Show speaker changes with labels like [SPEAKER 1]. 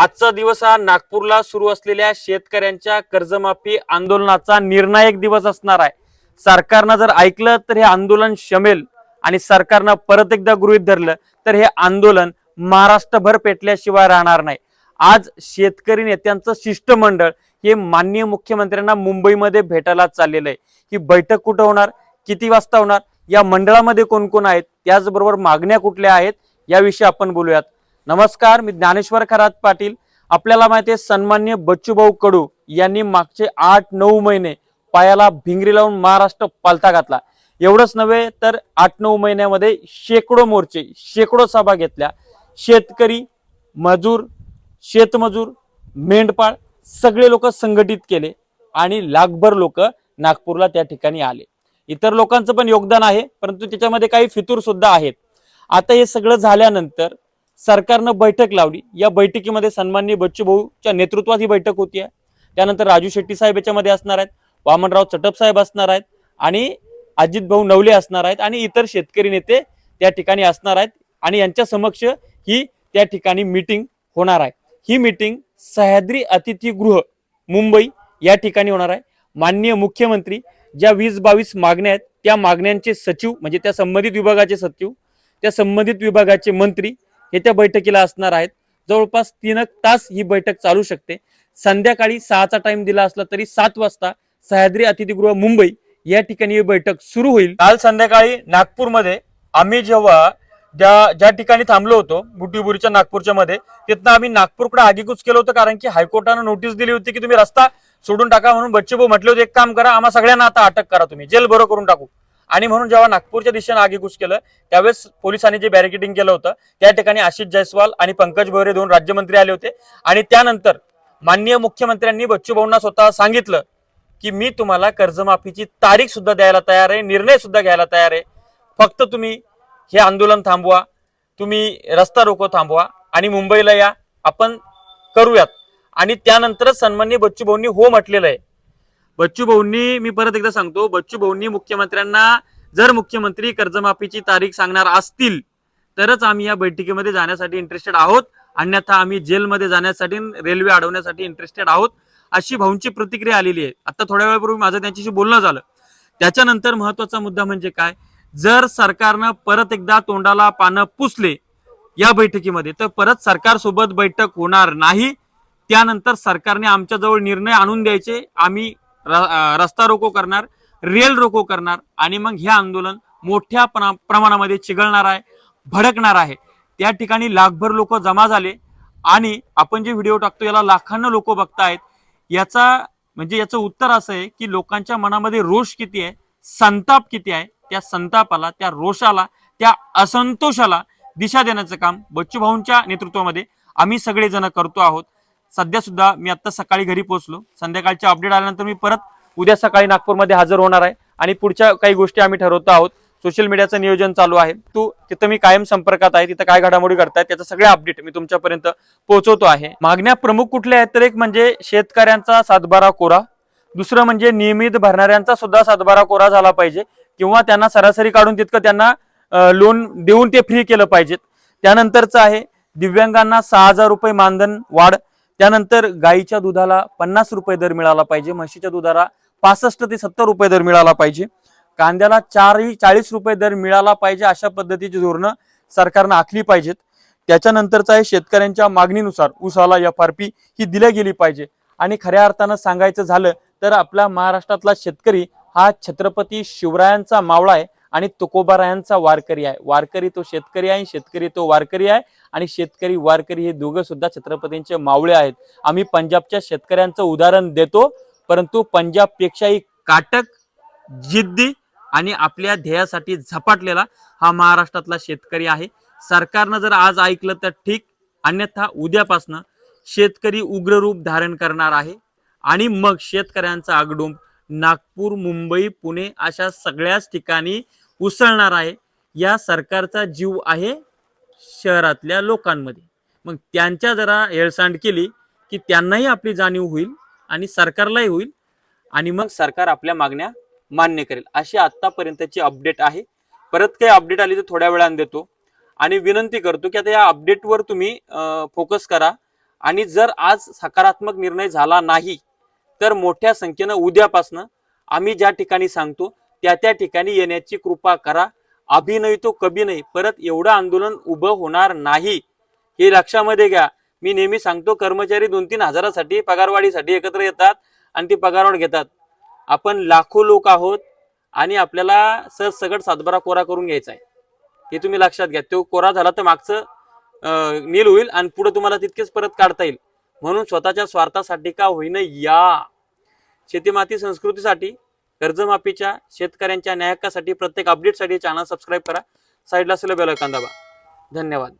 [SPEAKER 1] आजचा दिवस हा नागपूरला सुरू असलेल्या शेतकऱ्यांच्या कर्जमाफी आंदोलनाचा निर्णायक दिवस असणार आहे. सरकारनं जर ऐकलं तर हे आंदोलन शमेल आणि सरकारनं परत एकदा गृहीत धरलं तर हे आंदोलन महाराष्ट्रभर पेटल्याशिवाय राहणार नाही. आज शेतकरी नेत्यांचं शिष्टमंडळ हे माननीय मुख्यमंत्र्यांना मुंबईमध्ये भेटायला चाललेलं आहे. ही बैठक कुठं होणार? किती वाजता होणार? या मंडळामध्ये कोण कोण आहेत? त्याचबरोबर मागण्या कुठल्या आहेत? याविषयी आपण बोलूयात. नमस्कार मी ज्ञानेश्वर खरात पाटील. आपल्याला माहिती आहे सन्मान्य बच्चूभाऊ कडू यांनी मागचे आठ नऊ महिने पायाला भिंगरी लावून महाराष्ट्र पालथा घातला. एवढंच नव्हे तर आठ नऊ महिन्यामध्ये शेकडो मोर्चे शेकडो सभा घेतल्या. शेतकरी मजूर शेतमजूर मेंढपाळ सगळे लोक संघटित केले आणि लाखभर लोक नागपूरला त्या ठिकाणी आले. इतर लोकांचं पण योगदान आहे परंतु त्याच्यामध्ये काही फितूर सुद्धा आहेत. आता हे सगळं झाल्यानंतर सरकारनं बैठक लावली. या बैठकीमध्ये सन्माननीय बच्चू भाऊच्या नेतृत्वात ही बैठक होती. आहे त्यानंतर राजू शेट्टी साहेब याच्यामध्ये असणार आहेत वामनराव चटप साहेब असणार आहेत आणि अजित भाऊ नवले असणार आहेत आणि इतर शेतकरी नेते त्या ठिकाणी असणार आहेत आणि यांच्या समक्ष ही त्या ठिकाणी मीटिंग होणार आहे. ही मीटिंग सह्याद्री अतिथीगृह मुंबई या ठिकाणी होणार आहे. माननीय मुख्यमंत्री ज्या वीस बावीस मागण्या आहेत त्या मागण्यांचे सचिव म्हणजे त्या संबंधित विभागाचे सचिव त्या संबंधित विभागाचे मंत्री हे त्या बैठकीला असणार आहेत. जवळपास तीन एक तास ही बैठक चालू शकते. संध्याकाळी सहाचा टाइम दिला असला तरी सात वाजता सह्याद्री अतिथीगृह मुंबई या ठिकाणी ही बैठक सुरू होईल. काल संध्याकाळी नागपूरमध्ये आम्ही जेव्हा ज्या ज्या ठिकाणी थांबलो होतो बुटीबुरीच्या नागपूरच्या मध्ये तिथनं आम्ही नागपूरकडे आगीकूच केलं होतं कारण की हायकोर्टानं नोटीस दिली होती की तुम्ही रस्ता सोडून टाका म्हणून बच्चूभाऊ म्हटले होते एक काम करा आम्हा सगळ्यांना आता अटक करा तुम्ही. जेल बरं करून टाकू. आणि म्हणून जेव्हा नागपूरच्या दिशेने आगीकूच केलं त्यावेळेस पोलिसांनी जे बॅरिकेडिंग केलं होतं त्या ठिकाणी आशिष जयस्वाल आणि पंकज भोरे दोन राज्यमंत्री आले होते. आणि त्यानंतर माननीय मुख्यमंत्र्यांनी बच्चू भाऊंना स्वतः सांगितलं की मी तुम्हाला कर्जमाफीची तारीख सुद्धा द्यायला तयार आहे निर्णय सुद्धा घ्यायला तयार आहे. फक्त तुम्ही हे आंदोलन थांबवा तुम्ही रस्ता रोको थांबवा आणि मुंबईला या. आपण करूयात. आणि त्यानंतरच सन्माननीय बच्चू भाऊंनी हो म्हटलेलं आहे. बच्चू भाऊंनी मी परत एकदा सांगतो बच्चू भाऊंनी मुख्यमंत्र्यांना जर मुख्यमंत्री कर्जमाफीची तारीख सांगणार असतील तरच आम्ही या बैठकीमध्ये जाण्यासाठी इंटरेस्टेड आहोत. अन्यथा आम्ही जेलमध्ये जाण्यासाठी रेल्वे अडवण्यासाठी इंटरेस्टेड आहोत. अशी भाऊंची प्रतिक्रिया आलेली आहे. आता थोड्या वेळापूर्वी माझं त्यांच्याशी बोलणं झालं. त्याच्यानंतर महत्त्वाचा मुद्दा म्हणजे काय? जर सरकारनं परत एकदा तोंडाला पानं पुसले या बैठकीमध्ये तर परत सरकारसोबत बैठक होणार नाही. त्यानंतर सरकारने आमच्याजवळ निर्णय आणून द्यायचे. आम्ही रस्ता रोको करणार रेल रोको करणार आणि मग हे आंदोलन मोठ्या प्रमा- प्रमाणामध्ये चिघळणार आहे भडकणार आहे. त्या ठिकाणी लाखभर लोक जमा झाले आणि आपण जे व्हिडिओ टाकतो याला लाखांना लोक बघतायत. याचा म्हणजे याचं उत्तर असं आहे की लोकांच्या मनामध्ये रोष किती आहे संताप किती आहे त्या संतापाला त्या रोषाला त्या असंतोषाला दिशा देण्याचं काम बच्चू भाऊंच्या नेतृत्वामध्ये आम्ही सगळेजण करतो आहोत. सध्या सुद्धा मी आता सकाळी घरी पोहोचलो. संध्याकाळचे अपडेट आल्यानंतर मी परत उद्या सकाळी नागपूरमध्ये हजर होणार आहे. आणि पुढच्या काही गोष्टी आम्ही ठरवतो आहोत. सोशल मीडियाचं नियोजन चालू आहे. तू तिथं मी कायम संपर्कात आहे. तिथं काय घडामोडी घडतायत त्याचं सगळे अपडेट मी तुमच्यापर्यंत पोहोचवतो आहे. मागण्या प्रमुख कुठल्या आहेत तर एक म्हणजे शेतकऱ्यांचा सातबारा कोरा. दुसरं म्हणजे नियमित भरणाऱ्यांचा सुद्धा सातबारा कोरा झाला पाहिजे. किंवा त्यांना सरासरी काढून तितकं त्यांना लोन देऊन ते फ्री केलं पाहिजेत. त्यानंतरचं आहे दिव्यांगांना सहा हजार रुपये मानधन वाढ. त्यानंतर गाईच्या दुधाला पन्नास रुपये दर मिळाला पाहिजे म्हशीच्या दुधाला पासष्ट ते सत्तर रुपये दर मिळाला पाहिजे. कांद्याला चारही चाळीस रुपये दर मिळाला पाहिजे अशा पद्धतीची धोरणं सरकारनं आखली पाहिजेत. त्याच्यानंतरचं आहे शेतकऱ्यांच्या मागणीनुसार ऊसाला एफ आर पी ही दिल्या गेली पाहिजे. आणि खऱ्या अर्थानं सांगायचं झालं तर आपला महाराष्ट्रातला शेतकरी हा छत्रपती शिवरायांचा मावळा आहे. आणि तुकोबारायांचा वारकरी आहे. वारकरी तो शेतकरी आहे शेतकरी तो वारकरी आहे. आणि शेतकरी वारकरी हे दोघं सुद्धा छत्रपतींचे मावळे आहेत. आम्ही पंजाबच्या शेतकऱ्यांचं उदाहरण देतो परंतु पंजाबपेक्षाही काटक जिद्दी आणि आपल्या ध्येयासाठी झपाटलेला हा महाराष्ट्रातला शेतकरी आहे. सरकारनं जर आज ऐकलं तर ठीक अन्यथा उद्यापासनं शेतकरी उग्र रूप धारण करणार आहे. आणि मग शेतकऱ्यांचा आगडूम नागपूर मुंबई पुणे अशा सगळ्याच ठिकाणी उसळणार आहे या सरकारचा जीव आहे शहरातल्या लोकांमध्ये. मग त्यांच्या जरा हेळसांड केली की त्यांनाही आपली जाणीव होईल आणि सरकारलाही होईल आणि मग सरकार आपल्या मागण्या मान्य करेल. अशी आत्तापर्यंतची अपडेट आहे. परत काही अपडेट आली तर थोड्या वेळाने देतो. आणि विनंती करतो की आता या अपडेटवर तुम्ही फोकस करा. आणि जर आज सकारात्मक निर्णय झाला नाही तर मोठ्या संख्येनं उद्यापासनं आम्ही ज्या ठिकाणी सांगतो त्या त्या ठिकाणी येण्याची कृपा करा. अभिनय तो कभी नाही परत एवढं आंदोलन उभं होणार नाही. हे लक्षामध्ये घ्या. मी नेहमी सांगतो कर्मचारी दोन तीन हजारासाठी पगारवाढीसाठी एकत्र येतात आणि ती पगारवाढ घेतात. आपण लाखो लोक आहोत आणि आपल्याला सहज सगळं सातबारा कोरा करून घ्यायचा आहे. हे तुम्ही लक्षात घ्या. तो कोरा झाला तर मागचं नील होईल आणि पुढे तुम्हाला तितकेच परत काढता येईल. म्हणून स्वतःच्या स्वार्थासाठी का होईना या. शेतीमाती संस्कृतीसाठी कर्जमाफीच्या शेतकऱ्यांच्या न्यायकासाठी प्रत्येक अपडेटसाठी चॅनल सबस्क्राईब करा. साईडला असलेलं बेल आयकॉन दाबा. धन्यवाद.